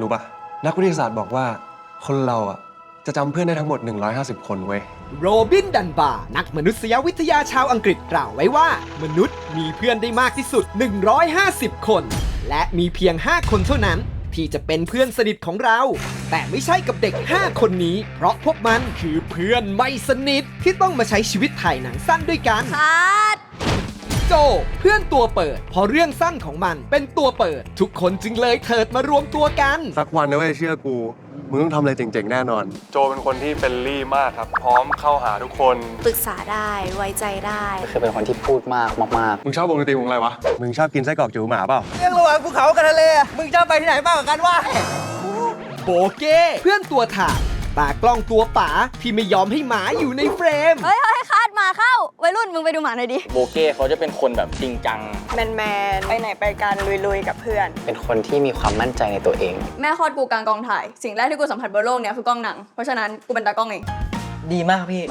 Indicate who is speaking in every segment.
Speaker 1: รู้ปะนักวิทยาศาสตร์บอกว่า คนเราอะ จะจำเพื่อนได้ทั้งหมด 150 คนเว้ย
Speaker 2: โรบินดันบาร์นักมนุษยวิทยาชาวอังกฤษกล่าวไว้ว่า มนุษย์มีเพื่อนได้มากที่สุด 150 คน และมีเพียง 5 คนเท่านั้น ที่จะเป็นเพื่อนสนิทของเรา แต่ไม่ใช่กับเด็ก 5 คนนี้ เพราะพวกมันคือเพื่อนไม่สนิทที่ต้องมาใช้ชีวิตถ่ายหนังสั้นด้วยกัน
Speaker 3: คัด
Speaker 2: โจ เพื่อนตัวเปิด พอเรื่องสั้นของมันเป็นตัวเปิด ทุกคนจึงเลยเถิดมารวมตัวกัน
Speaker 1: สักวันนะเว้ยเชื่อกู มึงต้องทำอะไรเจ๋งๆ แน่นอน โจเป็นคนที่เป็นรี่มากครับ พร้อมเข้าหาทุกคน
Speaker 3: ปรึกษาได้ไว้ใจได้
Speaker 4: คือเป็นคนที่พูดมากมาก
Speaker 1: มึงชอบวงดนตรีวงอะไรวะ มึงชอบกินไส้กรอกจูหมาเปล่า
Speaker 5: เรื่องระหว่างภูเขากับทะเลอะมึงจะไปที่ไหนมากกว่ากันวะ
Speaker 2: โบเก้เพื่อนตัวถ่ายตากล้องตัวป๋าที่ไม่ยอมให้หมาอยู่ในเฟรม
Speaker 3: เฮ้ยเฮ้ยคัด มาเข้าวัยรุ่นมึงไปดูหมาหน่อยดิ
Speaker 4: โบเก้เขาจะเป็นคนแบบจริงจัง
Speaker 6: แมนแมนๆไปไหนไปกันลุยๆกับเพื่อน
Speaker 4: เป็นคนที่มีความมั่นใจในตัวเอง
Speaker 7: แม่คลอดกูกลางกองถ่าย สิ่งแรกที่กูสัมผัสบนโลกเนี้ยคือกล้องหนัง เพราะฉะนั้นกูเป็นตากล้องเอง
Speaker 5: ดีมากพี่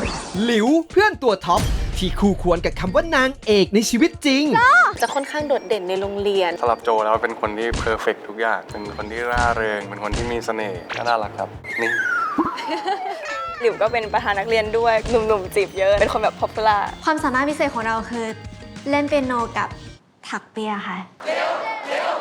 Speaker 2: หลิวเพื่อนตัวท็อป ที่คู่ควรกับคำว่านางเอกในชีวิตจริง
Speaker 6: จะค่อนข้างโดดเด่นในโรงเรียน
Speaker 1: สำหรับโจแล้วเป็นคนที่เพอร์เฟกทุกอย่าง เป็นคนที่ร่าเริง เป็นคนที่มีเสน่ห์และน่ารักครับ นี่
Speaker 6: หลิวก็เป็นประธานนักเรียนด้วยหนุ่มๆจีบเยอะ เป็นคนแบบพ o p ป l a r
Speaker 3: ความสามารถพิเศษของเราคือ เล่นเปียโนกับถักเปียค่ะ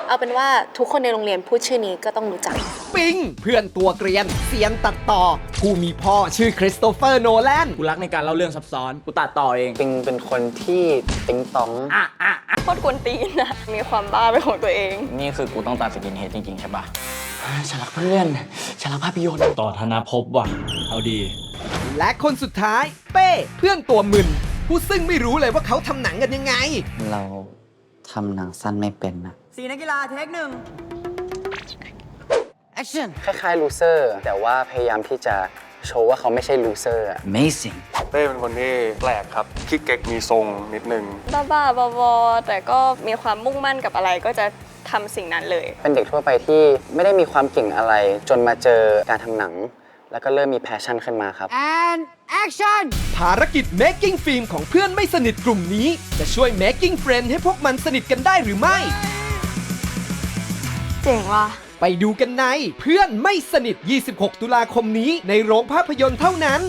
Speaker 6: เอาเป็นว่าทุกคนในโรงเรียนพูดชื่อนี้ก็ต้องรู้จัก
Speaker 2: ปิง เพื่อนตัวเกรียน เสียงตัดต่อ ผู้มีพ่อชื่อคริสโตเฟอร์โนแลน
Speaker 5: กูรักในการเล่าเรื่องซับซ้อน กูตัดต่อเอง
Speaker 4: ปิงเป็นคนที่ติ๊งตอง
Speaker 6: โคตรกวนตีนนะมีความบ้าเป็นของตัวเอง
Speaker 4: นี่คือกูต้องตัดสกินเฮดจริงๆ ใช่ปะ ฉันรักเพื่อนฉันรักภาพยนตร์
Speaker 8: ต่อธนภพว่ะ เอาดี
Speaker 2: และคนสุดท้ายเป้เพื่อนตัวมึน ผู้ซึ่งไม่รู้เลยว่าเขาทำหนังกันยังไง
Speaker 4: เราทำหนังสั้นไม่เป็นนะ
Speaker 5: สีนักกีฬาเทคหนึ่งแอคชั่น
Speaker 4: คล้ายๆลูเซอร์แต่ว่าพยายามที่จะโชว์ว่าเขาไม่ใช่ลูเซอร์ Amazing
Speaker 1: เต้เป็นคนที่แปลกครับคิกเก๊กมีทรงนิดนึง
Speaker 6: บ้าๆบอๆแต่ก็มีความมุ่งมั่นกับอะไรก็จะทำสิ่งนั้นเลย
Speaker 4: เป็นเด็กทั่วไปที่ไม่ได้มีความเก่งอะไร จนมาเจอการทำหนัง แล้วก็เริ่มมีแพชชั่นขึ้นมาครับ
Speaker 5: and action
Speaker 2: ภารกิจ making film ของเพื่อนไม่สนิทกลุ่มนี้ จะช่วย making friend ให้พวกมันสนิทกันได้หรือไม่
Speaker 3: เจ๋งว่ะ
Speaker 2: ไปดูกันใน เพื่อนไม่สนิท 26 ตุลาคมนี้ในโรงภาพยนตร์เท่านั้น